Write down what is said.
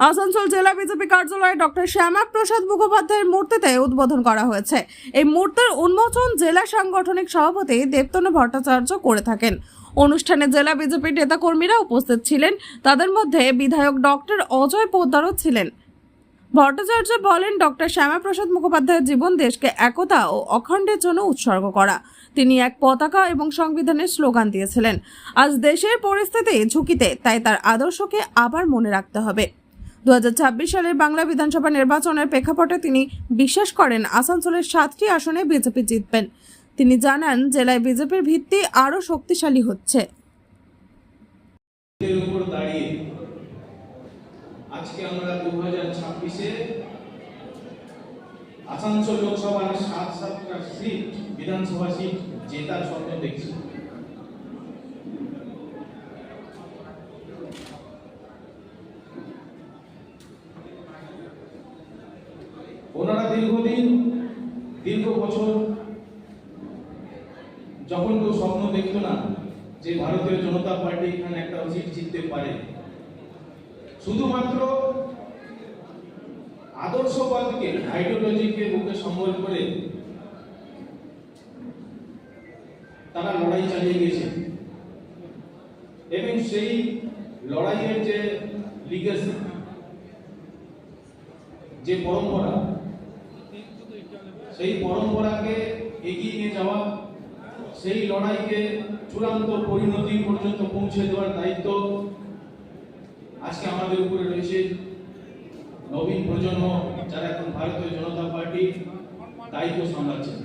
আসানসোল জেলা বিজেপি কার্যালয়ে ডক্টর শ্যামা প্রসাদ মুখোপাধ্যায়ের মূর্তিতে উদ্বোধন করা হয়েছে। এই মূর্তির উন্মোচন জেলা সাংগঠনিক সভাপতি দেবতনু ভট্টাচার্য করে থাকেন। অনুষ্ঠানে জেলা বিজেপির নেতাকর্মীরা উপস্থিত ছিলেন। তাদের মধ্যে বিধায়ক ডক্টর অজয় পোদ্দারও ছিলেন। ভট্টাচার্য বলেন, ডক্টর শ্যামাপ্রসাদ মুখোপাধ্যায়ের জীবন দেশকে একতা ও অখণ্ডের জন্য উৎসর্গ করা। তিনি এক পতাকা এবং সংবিধানের স্লোগান দিয়েছিলেন। আজ দেশের পরিস্থিতি ঝুঁকিতে, তাই তার আদর্শকে আবার মনে রাখতে হবে। দু হাজার ছাব্বিশ সালের বাংলা বিধানসভা নির্বাচনের প্রেক্ষাপটে তিনি বিশ্বাস করেন, আসানসোলের সাতটি আসনে বিজেপি জিতবেন। তিনি জানান, জেলায় বিজেপির ভিত্তি আরও শক্তিশালী হচ্ছে। আজকে আমরা দু আসানসোল লোকসভার সাত সাতটা সিট, বিধানসভা সিট, জেতার স্বপ্ন দেখছি। ওনারা দীর্ঘদিন, দীর্ঘ বছর যখন কেউ স্বপ্ন দেখতো না যে ভারতীয় জনতা পার্টি এখানে একটা সিট জিততে পারে, শুধুমাত্র আদর্শবাদকে আইডিওলজিকে বুকে সম্বল করে তারা লড়াই চালিয়ে গেছে এবং সেই লড়াইয়ের যে লিগেসি যে পরম্পরা, সেই পরম্পরাকে এগিয়ে নিয়ে যাওয়া, সেই লড়াইকে চূড়ান্ত পরিণতি পর্যন্ত পৌঁছে দেওয়ার দায়িত্ব আজকে আমাদের উপরে রয়েছে। নবীন প্রজন্ম যারা এখন ভারতীয় জনতা পার্টি দায়িত্ব সামলাচ্ছেন।